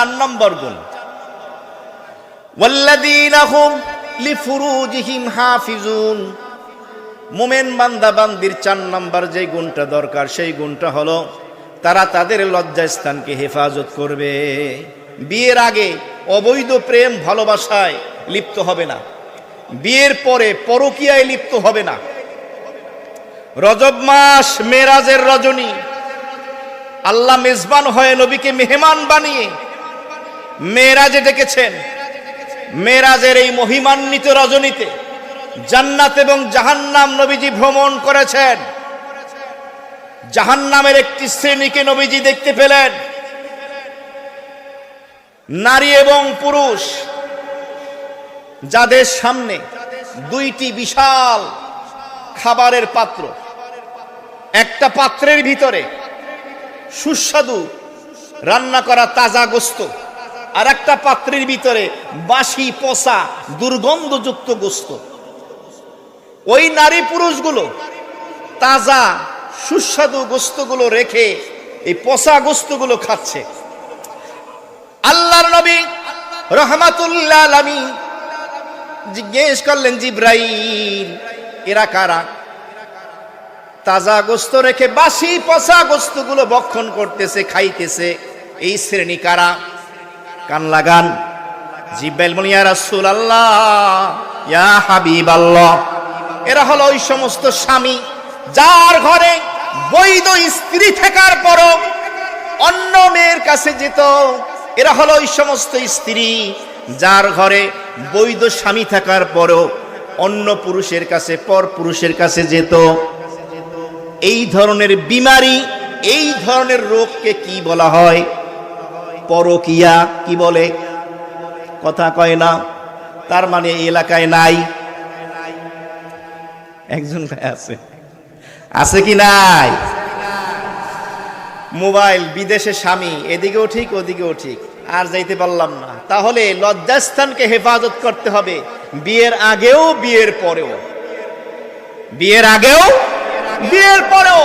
চার নম্বর গুণ। মোমেন বান্দা বান্দির চার নম্বর যে গুণটা দরকার, সেই গুণটা হলো তারা তাদের লজ্জাস্থানকে হেফাজত করবে। বিয়ের আগে অবৈধ প্রেম ভালোবাসায় লিপ্ত হবে না। বিয়ের পরে পরকিয়ায় লিপ্ত হবে না। রজব মাস, মেরাজের রজনী। আল্লাহ মেজবান হয়ে নবীকে মেহমান বানিয়ে মেরাজে ডেকেছেন। মেরাজের এই মহিমান্বিত রজনীতে জান্নাত এবং জাহান্নাম নবীজি ভ্রমণ করেছেন। জাহান্নামের একটি শ্রেণীকে নবীজি দেখতে পেলেন। নারী এবং পুরুষ যাদের সামনে দুইটি বিশাল খাবারের পাত্র, একটা পাত্রের ভিতরে সুস্বাদু রান্না করা তাজা গোস্ত আর একটা পাত্রের ভিতরে বাসি পচা দুর্গন্ধযুক্ত গোস্ত। ওই নারী পুরুষগুলো তাজা, সুস্বাদু গোস্তগুলো রেখে এই পচা গোস্তগুলো খাচ্ছে। আল্লাহর নবী রহমাতুল্লাহ আলামিন জিজ্ঞেস করলেন, জিব্রাইল, এরা কারা? তাজা গোস্ত রেখে বাসি পচা গোস্তগুলো বক্ষণ করতেছে, খাইতেছে। এই শ্রেণি কারা? কান লাগান। জিব্রাইল বলি ইয়া রাসূল আল্লাহ ইয়া হাবিব আল্লাহ এরা হলো ওই সমস্ত স্বামী যার ঘরে বৈধ স্ত্রী থাকার পরও অন্য মেয়ের কাছে যেত। এরা হলো ওই সমস্ত স্ত্রী যার ঘরে বৈধ স্বামী থাকার পরও অন্য পুরুষের কাছে, পর পুরুষের কাছে যেত। এই ধরনের বিমারি, এই ধরনের রোগকে কি বলা হয়? পরকিয়া, কি বলে? কথা কয় না, তার মানে এলাকায় নাই। একজন ভাই আছে। আছে কি নাই? মোবাইল, বিদেশে স্বামী, এদিকেও ঠিক, ওদিকেও ঠিক। আর যাইতে পারলাম না। তাহলে লজ্জাস্থানকে হেফাজত করতে হবে। বিয়ের আগেও, বিয়ের পরেও। বিয়ের আগেও, বিয়ের পরেও।